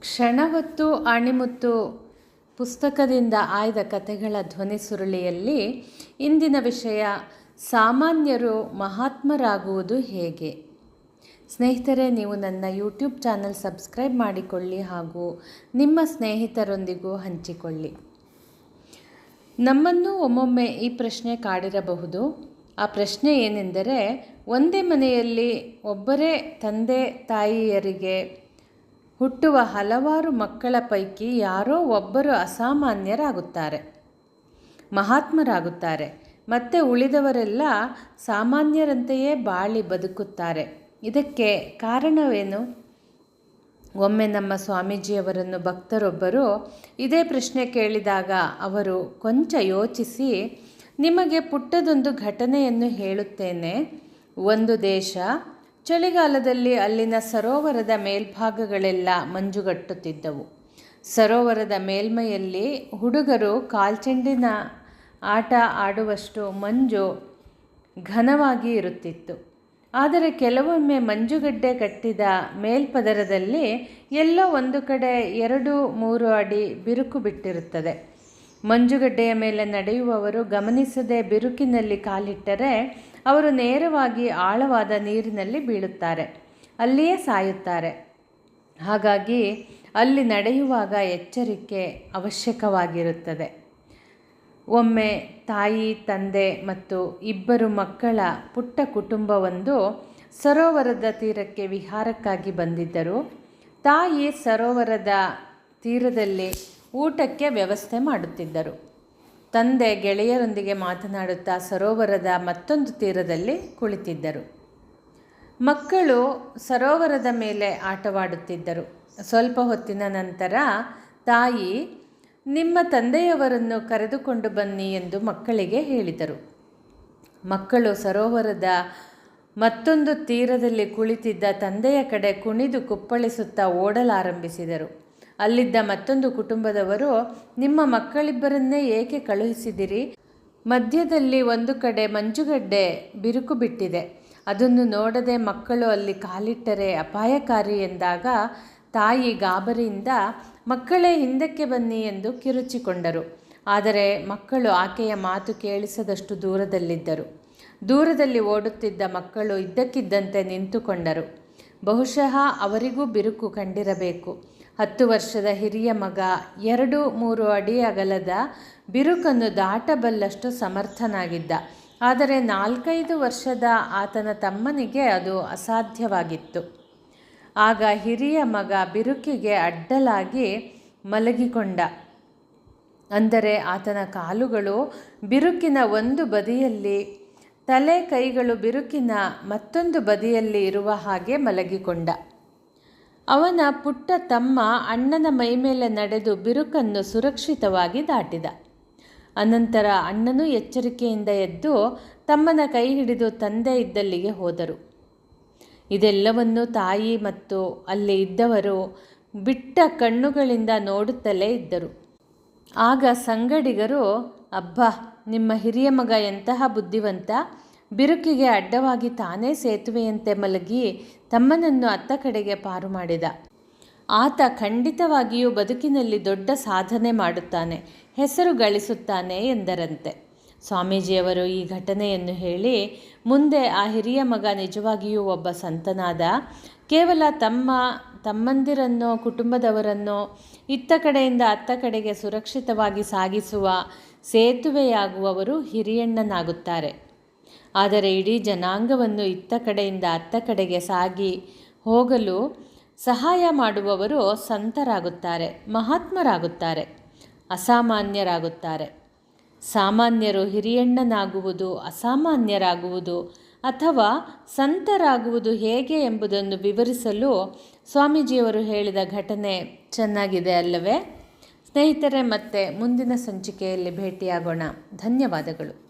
ಕ್ಷಣವತ್ತು ಅಣಿಮುತ್ತು ಪುಸ್ತಕದಿಂದ ಆಯ್ದ ಕಥೆಗಳ ಧ್ವನಿ ಸುರುಳಿಯಲ್ಲಿ ಇಂದಿನ ವಿಷಯ ಸಾಮಾನ್ಯರು ಮಹಾತ್ಮರಾಗುವುದು ಹೇಗೆ? ಸ್ನೇಹಿತರೆ, ನೀವು ನನ್ನ ಯೂಟ್ಯೂಬ್ ಚಾನಲ್ ಸಬ್ಸ್ಕ್ರೈಬ್ ಮಾಡಿಕೊಳ್ಳಿ ಹಾಗೂ ನಿಮ್ಮ ಸ್ನೇಹಿತರೊಂದಿಗೂ ಹಂಚಿಕೊಳ್ಳಿ. ನಮ್ಮನ್ನು ಒಮ್ಮೊಮ್ಮೆ ಈ ಪ್ರಶ್ನೆ ಕಾಡಿರಬಹುದು. ಆ ಪ್ರಶ್ನೆ ಏನೆಂದರೆ, ಒಂದೇ ಮನೆಯಲ್ಲಿ ಒಬ್ಬರೇ ತಂದೆ ತಾಯಿಯರಿಗೆ ಹುಟ್ಟುವ ಹಲವಾರು ಮಕ್ಕಳ ಪೈಕಿ ಯಾರೋ ಒಬ್ಬರು ಅಸಾಮಾನ್ಯರಾಗುತ್ತಾರೆ. ಮಹಾತ್ಮರಾಗುತ್ತಾರೆ. ಮತ್ತು ಉಳಿದವರೆಲ್ಲ ಸಾಮಾನ್ಯರಂತೆಯೇ ಬಾಳಿ ಬದುಕುತ್ತಾರೆ. ಇದಕ್ಕೆ ಕಾರಣವೇನು? ಒಮ್ಮೆ ನಮ್ಮ ಸ್ವಾಮೀಜಿಯವರನ್ನು ಭಕ್ತರೊಬ್ಬರು ಇದೇ ಪ್ರಶ್ನೆ ಕೇಳಿದಾಗ ಅವರು ಕೊಂಚ ಯೋಚಿಸಿ, ನಿಮಗೆ ಪುಟ್ಟದೊಂದು ಘಟನೆಯನ್ನು ಹೇಳುತ್ತೇನೆ. ಒಂದು ದೇಶ ಚಳಿಗಾಲದಲ್ಲಿ ಅಲ್ಲಿನ ಸರೋವರದ ಮೇಲ್ಭಾಗಗಳೆಲ್ಲ ಮಂಜುಗಟ್ಟುತ್ತಿದ್ದವು. ಸರೋವರದ ಮೇಲ್ಮೈಯಲ್ಲಿ ಹುಡುಗರು ಕಾಲ್ಚೆಂಡಿನ ಆಟ ಆಡುವಷ್ಟು ಮಂಜು ಘನವಾಗಿ ಇರುತ್ತಿತ್ತು. ಆದರೆ ಕೆಲವೊಮ್ಮೆ ಮಂಜುಗಡ್ಡೆ ಕಟ್ಟಿದ ಮೇಲ್ಪದರದಲ್ಲಿ ಎಲ್ಲೋ ಒಂದು ಕಡೆ ಎರಡು ಮೂರು ಅಡಿ ಬಿರುಕು ಬಿಟ್ಟಿರುತ್ತದೆ. ಮಂಜುಗಡ್ಡೆಯ ಮೇಲೆ ನಡೆಯುವವರು ಗಮನಿಸದೆ ಬಿರುಕಿನಲ್ಲಿ ಕಾಲಿಟ್ಟರೆ ಅವರು ನೇರವಾಗಿ ಆಳವಾದ ನೀರಿನಲ್ಲಿ ಬೀಳುತ್ತಾರೆ, ಅಲ್ಲಿಯೇ ಸಾಯುತ್ತಾರೆ. ಹಾಗಾಗಿ ಅಲ್ಲಿ ನಡೆಯುವಾಗ ಎಚ್ಚರಿಕೆ ಅವಶ್ಯಕವಾಗಿರುತ್ತದೆ. ಒಮ್ಮೆ ತಾಯಿ, ತಂದೆ ಮತ್ತು ಇಬ್ಬರು ಮಕ್ಕಳ ಪುಟ್ಟ ಕುಟುಂಬವೊಂದು ಸರೋವರದ ತೀರಕ್ಕೆ ವಿಹಾರಕ್ಕಾಗಿ ಬಂದಿದ್ದರು. ತಾಯಿ ಸರೋವರದ ತೀರದಲ್ಲಿ ಊಟಕ್ಕೆ ವ್ಯವಸ್ಥೆ ಮಾಡುತ್ತಿದ್ದರು. ತಂದೆ ಗೆಳೆಯರೊಂದಿಗೆ ಮಾತನಾಡುತ್ತಾ ಸರೋವರದ ಮತ್ತೊಂದು ತೀರದಲ್ಲಿ ಕುಳಿತಿದ್ದರು. ಮಕ್ಕಳು ಸರೋವರದ ಮೇಲೆ ಆಟವಾಡುತ್ತಿದ್ದರು. ಸ್ವಲ್ಪ ಹೊತ್ತಿನ ನಂತರ, ತಾಯಿ, ನಿಮ್ಮ ತಂದೆಯವರನ್ನು ಕರೆದುಕೊಂಡು ಬನ್ನಿ ಎಂದು ಮಕ್ಕಳಿಗೆ ಹೇಳಿದರು. ಮಕ್ಕಳು ಸರೋವರದ ಮತ್ತೊಂದು ತೀರದಲ್ಲಿ ಕುಳಿತಿದ್ದ ತಂದೆಯ ಕಡೆ ಕುಣಿದು ಕುಪ್ಪಳಿಸುತ್ತಾ ಓಡಲಾರಂಭಿಸಿದರು. ಅಲ್ಲಿದ್ದ ಮತ್ತೊಂದು ಕುಟುಂಬದವರು, ನಿಮ್ಮ ಮಕ್ಕಳಿಬ್ಬರನ್ನೇ ಏಕೆ ಕಳುಹಿಸಿದಿರಿ? ಮಧ್ಯದಲ್ಲಿ ಒಂದು ಕಡೆ ಮಂಜುಗಡ್ಡೆ ಬಿರುಕು ಬಿಟ್ಟಿದೆ. ಅದನ್ನು ನೋಡದೆ ಮಕ್ಕಳು ಅಲ್ಲಿ ಕಾಲಿಟ್ಟರೆ ಅಪಾಯಕಾರಿ ಎಂದಾಗ ತಾಯಿ ಗಾಬರಿಯಿಂದ, ಮಕ್ಕಳೇ, ಹಿಂದಕ್ಕೆ ಬನ್ನಿ ಎಂದು ಕಿರುಚಿಕೊಂಡರು. ಆದರೆ ಮಕ್ಕಳು ಆಕೆಯ ಮಾತು ಕೇಳಿಸದಷ್ಟು ದೂರದಲ್ಲಿದ್ದರು. ದೂರದಲ್ಲಿ ಓಡುತ್ತಿದ್ದ ಮಕ್ಕಳು ಇದ್ದಕ್ಕಿದ್ದಂತೆ ನಿಂತುಕೊಂಡರು. ಬಹುಶಃ ಅವರಿಗೂ ಬಿರುಕು ಕಂಡಿರಬೇಕು. ಹತ್ತು ವರ್ಷದ ಹಿರಿಯ ಮಗ, ಎರಡು ಮೂರು ಅಡಿ ಅಗಲದ ಬಿರುಕನ್ನು ದಾಟಬಲ್ಲಷ್ಟು ಸಮರ್ಥನಾಗಿದ್ದ. ಆದರೆ ನಾಲ್ಕೈದು ವರ್ಷದ ಆತನ ತಮ್ಮನಿಗೆ ಅದು ಅಸಾಧ್ಯವಾಗಿತ್ತು. ಆಗ ಹಿರಿಯ ಮಗ ಬಿರುಕಿಗೆ ಅಡ್ಡಲಾಗಿ ಮಲಗಿಕೊಂಡ. ಅಂದರೆ ಆತನ ಕಾಲುಗಳು ಬಿರುಕಿನ ಒಂದು ಬದಿಯಲ್ಲಿ ತಲೆ ಕೈಗಳು ಬಿರುಕಿನ ಮತ್ತೊಂದು ಬದಿಯಲ್ಲಿ ಇರುವ ಹಾಗೆ ಮಲಗಿಕೊಂಡ. ಅವನ ಪುಟ್ಟ ತಮ್ಮ ಅಣ್ಣನ ಮೈಮೇಲೆ ನಡೆದು ಬಿರುಕನ್ನು ಸುರಕ್ಷಿತವಾಗಿ ದಾಟಿದ. ಅನಂತರ ಅಣ್ಣನೂ ಎಚ್ಚರಿಕೆಯಿಂದ ಎದ್ದು ತಮ್ಮನ ಕೈ ಹಿಡಿದು ತಂದೆ ಇದ್ದಲ್ಲಿಗೆ ಹೋದರು. ಇದೆಲ್ಲವನ್ನು ತಾಯಿ ಮತ್ತು ಅಲ್ಲಿ ಇದ್ದವರು ಬಿಟ್ಟ ಕಣ್ಣುಗಳಿಂದ ನೋಡುತ್ತಲೇ ಇದ್ದರು. ಆಗ ಸಂಗಡಿಗರು, ಅಬ್ಬಾ ನಿಮ್ಮ ಹಿರಿಯ ಮಗ ಎಂತಹ ಬುದ್ಧಿವಂತ? ಬಿರುಕಿಗೆ ಅಡ್ಡವಾಗಿ ತಾನೇ ಸೇತುವೆಯಂತೆ ಮಲಗಿ ತಮ್ಮನನ್ನು ಅತ್ತ ಕಡೆಗೆ ಪಾರು ಮಾಡಿದ. ಆತ ಖಂಡಿತವಾಗಿಯೂ ಬದುಕಿನಲ್ಲಿ ದೊಡ್ಡ ಸಾಧನೆ ಮಾಡುತ್ತಾನೆ, ಹೆಸರು ಗಳಿಸುತ್ತಾನೆ ಎಂದರಂತೆ. ಸ್ವಾಮೀಜಿಯವರು ಈ ಘಟನೆಯನ್ನು ಹೇಳಿ, ಮುಂದೆ ಆ ಹಿರಿಯ ಮಗ ನಿಜವಾಗಿಯೂ ಒಬ್ಬ ಸಂತನಾದ. ಕೇವಲ ತಮ್ಮ, ತಮ್ಮಂದಿರನ್ನೋ, ಕುಟುಂಬದವರನ್ನೋ, ಇತ್ತ ಕಡೆಯಿಂದ ಅತ್ತ ಕಡೆಗೆ ಸುರಕ್ಷಿತವಾಗಿ ಸಾಗಿಸುವ ಸೇತುವೆಯಾಗುವವರು ಹಿರಿಯಣ್ಣನಾಗುತ್ತಾರೆ. ಆದರೆ ಇಡೀ ಜನಾಂಗವನ್ನು ಇತ್ತ ಕಡೆಯಿಂದ ಅತ್ತ ಕಡೆಗೆ ಸಾಗಿ ಹೋಗಲು ಸಹಾಯ ಮಾಡುವವರು ಸಂತರಾಗುತ್ತಾರೆ, ಮಹಾತ್ಮರಾಗುತ್ತಾರೆ, ಅಸಾಮಾನ್ಯರಾಗುತ್ತಾರೆ. ಸಾಮಾನ್ಯರು ಹಿರಿಯಣ್ಣನಾಗುವುದು ಅಸಾಮಾನ್ಯರಾಗುವುದು ಅಥವಾ ಸಂತರಾಗುವುದು ಹೇಗೆ ಎಂಬುದನ್ನು ವಿವರಿಸಲು ಸ್ವಾಮೀಜಿಯವರು ಹೇಳಿದ ಘಟನೆ ಚೆನ್ನಾಗಿದೆ ಅಲ್ಲವೇ? ಸ್ನೇಹಿತರೆ, ಮತ್ತೆ ಮುಂದಿನ ಸಂಚಿಕೆಯಲ್ಲಿ ಭೇಟಿಯಾಗೋಣ. ಧನ್ಯವಾದಗಳು.